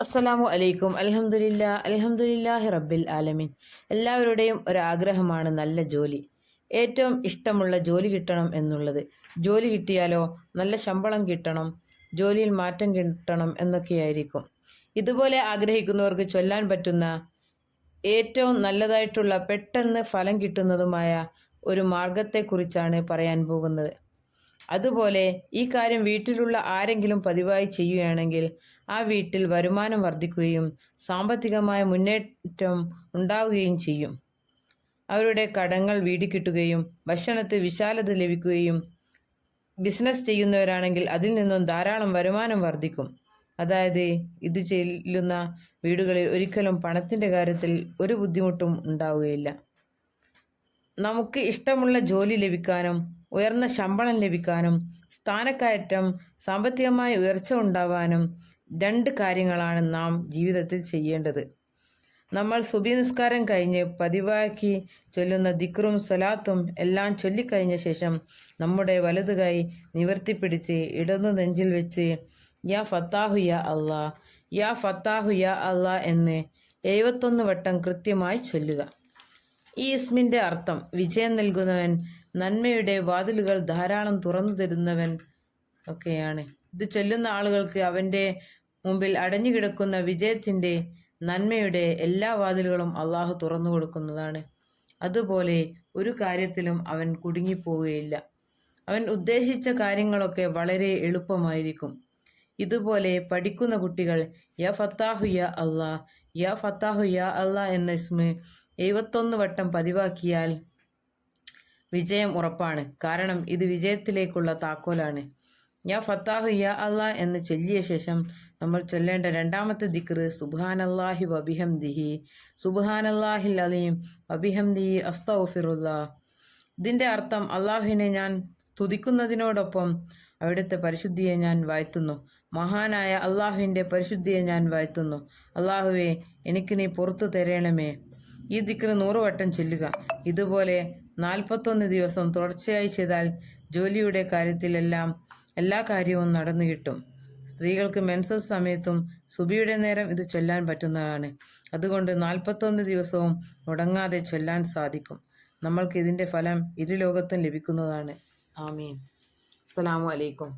അസ്സലാമു അലൈക്കും അലഹമുല്ല അൽഹംദുലില്ലാഹി റബ്ബിൽ ആലമീൻ. എല്ലാവരുടെയും ഒരാഗ്രഹമാണ് നല്ല ജോലി. ഏറ്റവും ഇഷ്ടമുള്ള ജോലി കിട്ടണം എന്നുള്ളത്. ജോലി കിട്ടിയാലോ നല്ല ശമ്പളം കിട്ടണം ജോലിയിൽ മാറ്റം കിട്ടണം എന്നൊക്കെയായിരിക്കും. ഇതുപോലെ ആഗ്രഹിക്കുന്നവർക്ക് ചൊല്ലാൻ പറ്റുന്ന ഏറ്റവും നല്ലതായിട്ടുള്ള പെട്ടെന്ന് ഫലം കിട്ടുന്നതുമായ ഒരു മാർഗത്തെക്കുറിച്ചാണ് പറയാൻ പോകുന്നത്. അതുപോലെ ഈ കാര്യം വീട്ടിലുള്ള ആരെങ്കിലും പതിവായി ചെയ്യുകയാണെങ്കിൽ ആ വീട്ടിൽ വരുമാനം വർദ്ധിക്കുകയും സാമ്പത്തികമായ മുന്നേറ്റം ഉണ്ടാവുകയും ചെയ്യും. അവരുടെ കടങ്ങൾ വീടിക്കിട്ടുകയും ഭക്ഷണത്തിൽ വിശാലത ലഭിക്കുകയും ബിസിനസ് ചെയ്യുന്നവരാണെങ്കിൽ അതിൽ നിന്നും ധാരാളം വരുമാനം വർദ്ധിക്കും. അതായത് ഇത് ചെല്ലുന്ന വീടുകളിൽ ഒരിക്കലും പണത്തിന്റെ കാര്യത്തിൽ ഒരു ബുദ്ധിമുട്ടും ഉണ്ടാവുകയില്ല. നമുക്ക് ഇഷ്ടമുള്ള ജോലി ലഭിക്കാനും ഉയർന്ന ശമ്പളം ലഭിക്കാനും സ്ഥാനക്കയറ്റം സാമ്പത്തികമായ ഉയർച്ച ഉണ്ടാവാനും രണ്ട് കാര്യങ്ങളാണ് നാം ജീവിതത്തിൽ ചെയ്യേണ്ടത്. നമ്മൾ സുബി നിസ്കാരം കഴിഞ്ഞ് പതിവാക്കി ചൊല്ലുന്ന ദിക്റും സ്വലാത്തും എല്ലാം ചൊല്ലിക്കഴിഞ്ഞ ശേഷം നമ്മുടെ വലതു കൈ നിവർത്തിപ്പിടിച്ച് ഇടതു നെഞ്ചിൽ വെച്ച് യാ ഫത്താഹു യാ അള്ളാ യാ ഫത്താഹു യാ അള്ളാ എന്ന് എഴുപത്തൊന്ന് വട്ടം കൃത്യമായി ചൊല്ലുക. ഈ ഇസ്മിന്റെ അർത്ഥം വിജയം നൽകുന്നവൻ നന്മയുടെ വാതിലുകൾ ധാരാളം തുറന്നു തരുന്നവൻ ഒക്കെയാണ്. ഇത് ചൊല്ലുന്ന ആളുകൾക്ക് അവന്റെ മുമ്പിൽ അടഞ്ഞുകിടക്കുന്ന വിജയത്തിന്റെ നന്മയുടെ എല്ലാ വാതിലുകളും അള്ളാഹു തുറന്നു കൊടുക്കുന്നതാണ്. അതുപോലെ ഒരു കാര്യത്തിലും അവൻ കുടുങ്ങിപ്പോവുകയില്ല. അവൻ ഉദ്ദേശിച്ച കാര്യങ്ങളൊക്കെ വളരെ എളുപ്പമായിരിക്കും. ഇതുപോലെ പഠിക്കുന്ന കുട്ടികൾ യ ഫത്താഹു യ അള്ളാ യ ഫത്താഹു യ അള്ളാ എന്ന ഇസ്മ് എഴുപത്തൊന്ന് വട്ടം പതിവാക്കിയാൽ വിജയം ഉറപ്പാണ്. കാരണം ഇത് വിജയത്തിലേക്കുള്ള താക്കോലാണ്. യാ ഫത്താഹു യാ അള്ളാ എന്ന് ചൊല്ലിയ ശേഷം നമ്മൾ ചൊല്ലേണ്ട രണ്ടാമത്തെ ദിക്ർ സുബാനല്ലാഹി വബിഹംദിഹി സുബാനല്ലാഹിൽ അലീം വബിഹംദിഹി അസ്തൗഫിറുല്ലാ ഇതിന്റെ അർത്ഥം അള്ളാഹുവിനെ ഞാൻ സ്തുതിക്കുന്നതിനോടൊപ്പം അവിടുത്തെ പരിശുദ്ധിയെ ഞാൻ വാഴ്ത്തുന്നു. മഹാനായ അള്ളാഹുവിന്റെ പരിശുദ്ധിയെ ഞാൻ വാഴ്ത്തുന്നു. അള്ളാഹുവെ എനിക്ക് നീ പുറത്തു തരണമേ. ഈ ദിക്കിന് നൂറുവട്ടം ചൊല്ലുക. ഇതുപോലെ നാൽപ്പത്തൊന്ന് ദിവസം തുടർച്ചയായി ചെയ്താൽ ജോലിയുടെ കാര്യത്തിലെല്ലാം എല്ലാ കാര്യവും നടന്നു കിട്ടും. സ്ത്രീകൾക്ക് മെൻസസ് സമയത്തും സുബിയുടെ നേരം ഇത് ചൊല്ലാൻ പറ്റുന്നതാണ്. അതുകൊണ്ട് നാൽപ്പത്തൊന്ന് ദിവസവും മുടങ്ങാതെ ചൊല്ലാൻ സാധിക്കും. നമ്മൾക്ക് ഇതിന്റെ ഫലം ഇരു ലോകത്തും ലഭിക്കുന്നതാണ്. ആമീൻ. അസ്സലാമു അലൈക്കും.